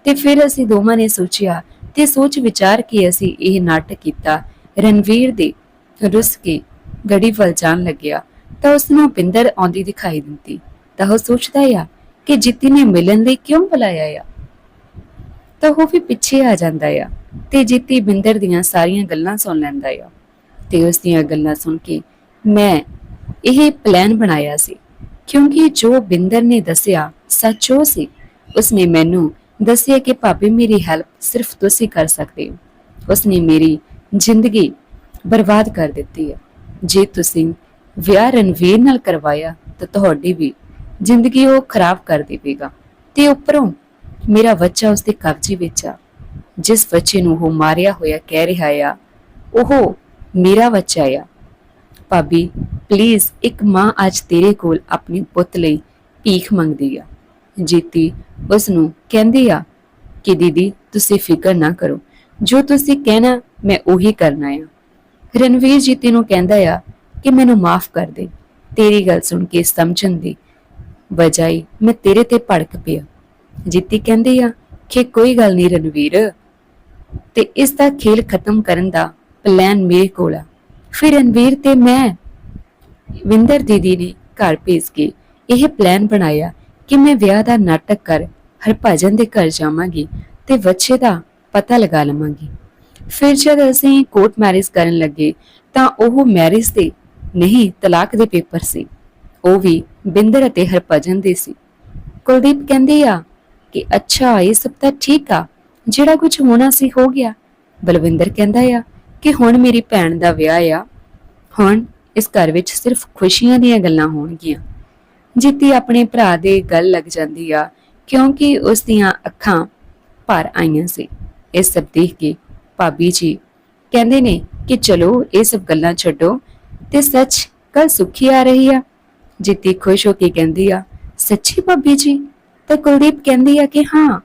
ਤੇ ਫਿਰ ਅਸੀਂ ਦੋਵਾਂ ਨੇ ਸੋਚਿਆ ਤੇ ਸੋਚ ਵਿਚਾਰ ਕੇ ਅਸੀਂ ਇਹ ਨਾਟਕ ਕੀਤਾ। ਰਣਵੀਰ ਦੇ ਰੁੱਸ ਕੇ ਗੜੀ ਵੱਲ ਜਾਣ ਲੱਗਿਆ ਤਾਂ ਉਸ ਨੂੰ ਬਿੰਦਰ ਆਉਂਦੀ ਦਿਖਾਈ ਦਿੰਦੀ। ਤਾਂ ਉਹ ਸੋਚਦਾ ਆ ਕਿ ਜਿੱਤੀ ਨੇ ਮਿਲਣ ਲਈ ਕਿਉਂ ਬੁਲਾਇਆ ਆ? ਤਾਂ ਉਹ ਵੀ ਪਿੱਛੇ ਆ ਜਾਂਦਾ ਆ ਤੇ ਜਿੱਤੀ ਬਿੰਦਰ ਦੀਆਂ ਸਾਰੀਆਂ ਗੱਲਾਂ ਸੁਣ ਲੈਂਦਾ ਆ। ਤੇ ਉਸ ਦੀਆਂ ਗੱਲਾਂ ਸੁਣ ਕੇ ਮੈਂ ਇਹ ਪਲਾਨ ਬਣਾਇਆ ਸੀ। ਕਿਉਂਕਿ ਜੋ ਬਿੰਦਰ ਨੇ ਦੱਸਿਆ ਸੱਚ ਉਹ ਸੀ। ਉਸਨੇ ਮੈਨੂੰ ਦੱਸਿਆ ਕਿ ਭਾਬੀ ਮੇਰੀ ਹੈਲਪ ਸਿਰਫ ਤੁਸੀਂ ਕਰ ਸਕਦੇ ਹੋ। ਉਸਨੇ ਮੇਰੀ ਜ਼ਿੰਦਗੀ ਬਰਬਾਦ ਕਰ ਦਿੱਤੀ ਹੈ। ਜੇ ਤੁਸੀਂ ਵਿਆਹ ਰਣਵੀਰ ਨਾਲ ਕਰਵਾਇਆ ਤਾਂ ਤੁਹਾਡੀ ਵੀ ਜ਼ਿੰਦਗੀ ਉਹ ਖਰਾਬ ਕਰ ਦੇਵੇਗਾ। ਤੇ ਉੱਪਰੋਂ ਮੇਰਾ ਬੱਚਾ ਉਸਦੇ ਕਬਜ਼ੇ ਵਿੱਚ ਆ। ਜਿਸ ਬੱਚੇ ਨੂੰ ਉਹ ਮਾਰਿਆ ਹੋਇਆ ਕਹਿ ਰਿਹਾ ਆ, ਉਹ ਮੇਰਾ ਬੱਚਾ ਆ। ਭਾਬੀ ਪਲੀਜ਼ ਇੱਕ ਮਾਂ ਅੱਜ ਤੇਰੇ ਕੋਲ ਆਪਣੇ ਪੁੱਤ ਲਈ ਭੀਖ ਮੰਗਦੀ ਆ। ਜੀਤੀ, ਉਸ ਨੂੰ ਕਹਿੰਦੀ ਆ ਕਿ ਦੀਦੀ, ਤੁਸੀਂ ਫਿਕਰ ਨਾ ਕਰੋ। ਜੋ ਤੁਸੀਂ ਕਹਿਣਾ, ਮੈਂ ਉਹੀ ਕਰਨਾ ਆ। ਰਣਵੀਰ ਜੀਤੀ ਨੂੰ ਕਹਿੰਦਾ ਆ ਕਿ ਮੈਨੂੰ ਮਾਫ ਕਰ ਦੇ। ਤੇਰੀ ਗੱਲ ਸੁਣ ਕੇ ਸਮਝਣ ਦੀ ਬਜਾਈ ਮੈਂ ਤੇਰੇ ਤੇ ਭੜਕ ਪਿਆ। ਜੀਤੀ ਕਹਿੰਦੀ ਆ ਕਿ ਕੋਈ ਗੱਲ ਨਹੀਂ ਰਣਵੀਰ, ਤੇ ਇਸ ਦਾ ਖੇਲ ਖਤਮ ਕਰਨ ਦਾ ਪਲਾਨ ਮੇਰੇ ਕੋਲ ਆ। ਫਿਰ ਰਣਵੀਰ ਤੇ ਮੈਂ ਵਿੰਦਰ ਦੀਦੀ ਨੇ ਘਰ ਭੇਜ ਕੇ ਇਹ ਪਲਾਨ ਬਣਾਇਆ ਕਿ ਮੈਂ ਵਿਆਹ ਦਾ ਨਾਟਕ ਕਰ ਹਰਭਜਨ ਦੇ ਘਰ ਜਾਵਾਂਗੀ ਤੇ ਬੱਚੇ ਦਾ ਪਤਾ ਲਗਾ ਲਵਾਂਗੀ। ਫਿਰ ਜਦ ਅਸੀਂ ਕੋਰਟ ਮੈਰਿਜ ਕਰਨ ਲੱਗੇ ਤਾਂ ਉਹ ਮੈਰਿਜ ਦੇ ਨਹੀਂ, ਤਲਾਕ ਦੇ ਪੇਪਰ ਸੀ। ਉਹ ਵੀ ਬਿੰਦਰ ਅਤੇ ਹਰਭਜਨ ਦੇ ਸੀ। ਕੁਲਦੀਪ ਕਹਿੰਦੀ ਆ ਕਿ ਅੱਛਾ, ਇਹ ਸਭ ਤਾਂ ਠੀਕ ਆ, ਜਿਹੜਾ ਕੁਝ ਹੋਣਾ ਸੀ ਹੋ ਗਿਆ। ਬਲਵਿੰਦਰ ਕਹਿੰਦਾ ਆ ਕਿ ਹੁਣ ਮੇਰੀ ਭੈਣ ਦਾ ਵਿਆਹ ਆ, ਹੁਣ ਇਸ ਘਰ ਵਿੱਚ ਸਿਰਫ ਖੁਸ਼ੀਆਂ ਦੀਆਂ ਗੱਲਾਂ ਹੋਣਗੀਆਂ। ਜਿੱਤੀ ਆਪਣੇ ਭਰਾ ਦੇ ਗੱਲ ਲੱਗ ਜਾਂਦੀ ਆ, ਕਿਉਂਕਿ ਉਸ ਦੀਆਂ ਅੱਖਾਂ ਭਰ ਆਈਆਂ ਸੀ। ਇਹ ਸਭ ਦੇਖ ਕੇ ਭਾਬੀ ਜੀ ਕਹਿੰਦੇ ਨੇ ਕਿ ਚਲੋ ਇਹ ਸਭ ਗੱਲਾਂ ਛੱਡੋ ਤੇ ਸੱਚ ਕੱਲ ਸੁੱਖੀ ਆ ਰਹੀ ਆ। ਜਿੱਤੀ ਖੁਸ਼ ਹੋ ਕੇ ਕਹਿੰਦੀ ਆ, ਸੱਚੀ ਭਾਬੀ ਜੀ? ਤਾਂ ਕੁਲਦੀਪ ਕਹਿੰਦੀ ਆ ਕਿ ਹਾਂ।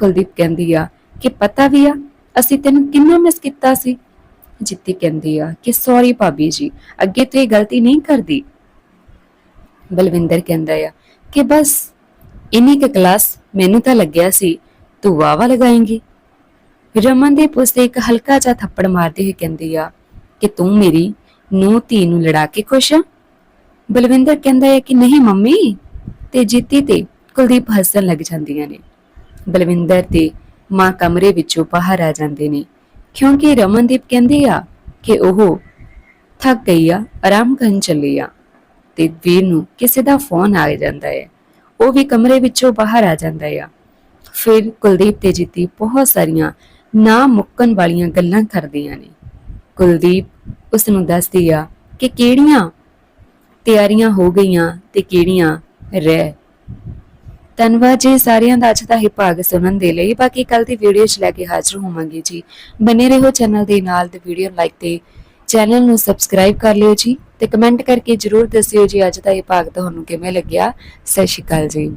ਕੁਲਦੀਪ ਕਹਿੰਦੀ ਆ ਕਿ ਪਤਾ ਵੀ ਆ, ਅਸੀਂ ਤੈਨੂੰ ਕਿੰਨਾ ਮਿਸ ਕੀਤਾ ਸੀ। ਜਿੱਤੀ ਕਹਿੰਦੀ ਆ ਕਿ ਸੌਰੀ ਭਾਬੀ ਜੀ, ਅੱਗੇ ਤੋਂ ਇਹ ਗਲਤੀ ਨਹੀਂ ਕਰਦੀ। ਬਲਵਿੰਦਰ ਕਹਿੰਦਾ ਆ ਕਿ ਬਸ ਇਨੀ ਕੁ ਕਲਾਸ ਮੈਨੂੰ ਤਾਂ ਲੱਗਿਆ ਸੀ ਤੂੰ ਵਾਵਾ ਲਗਾਏਂਗੀ। ਰਮਨਦੀਪ ਉਸਦੇ ਇੱਕ ਹਲਕਾ ਜਿਹਾ ਥੱਪੜ ਮਾਰਦੇ ਹੋਏ ਕਹਿੰਦੀ ਆ ਕਿ ਤੂੰ ਮੇਰੀ ਨੂੰ ਧੀ ਨੂੰ ਲੜਾ ਕੇ ਖੁਸ਼ ਆ। ਬਲਵਿੰਦਰ ਕਹਿੰਦਾ ਹੈ ਕਿ ਨਹੀਂ ਮੰਮੀ, ਤੇ ਜੀਤੀ ਤੇ ਕੁਲਦੀਪ ਹੱਸਣ ਲੱਗ ਜਾਂਦੀਆਂ ਨੇ। ਬਲਵਿੰਦਰ ਤੇ ਮਾਂ ਕਮਰੇ ਵਿੱਚੋਂ ਬਾਹਰ ਆ ਜਾਂਦੇ ਨੇ। ਕਿਉਂਕਿ ਰਮਨਦੀਪ ਕਹਿੰਦੀ ਆ ਕਿ ਉਹ ਥੱਕ ਗਈ ਆ, ਆਰਾਮ ਕਰਨ ਚੱਲੀ ਆ ਤੇ ਵੀਰ ਨੂੰ ਕਿਸੇ ਦਾ ਫੋਨ ਆ ਜਾਂਦਾ ਹੈ ਉਹ ਵੀ ਕਮਰੇ ਵਿੱਚੋਂ ਬਾਹਰ ਆ ਜਾਂਦਾ ਹੈ ਫਿਰ ਕੁਲਦੀਪ ਤੇ ਜੀਤੀ ਬਹੁਤ ਸਾਰੀਆਂ ਨਾ ਮੁੱਕਣ ਵਾਲੀਆਂ ਗੱਲਾਂ ਕਰਦੀਆਂ ਨੇ। ਕੁਲਦੀਪ ਉਸ ਨੂੰ ਦੱਸਦੀ ਆ ਕਿ ਕਿਹੜੀਆਂ ਤਿਆਰੀਆਂ ਹੋ ਗਈਆਂ ਤੇ ਕਿਹੜੀਆਂ ਰਹਿ। ਧੰਨਵਾਦ ਜੀ, ਸਾਰਿਆਂ ਦਾ ਅੱਜ ਦਾ ਇਹ ਭਾਗ ਸੁਣਨ ਦੇ ਲਈ। ਬਾਕੀ ਕੱਲ ਦੀ ਵੀਡੀਓ 'ਚ ਲੈ ਕੇ ਹਾਜ਼ਰ ਹੋਵਾਂਗੇ ਜੀ। ਬਨੇ ਰਹੋ ਚੈਨਲ ਦੇ ਨਾਲ ਤੇ ਵੀਡੀਓ ਲਾਈਕ ਤੇ ਚੈਨਲ ਨੂੰ ਸਬਸਕ੍ਰਾਈਬ ਕਰ ਲਿਓ ਜੀ। ਤੇ ਕਮੈਂਟ ਕਰਕੇ ਜਰੂਰ ਦੱਸਿਓ ਜੀ, ਅੱਜ ਦਾ ਇਹ ਭਾਗ ਤੁਹਾਨੂੰ ਕਿਵੇਂ ਲੱਗਿਆ। ਸਤਿ ਸ਼੍ਰੀ ਅਕਾਲ ਜੀ।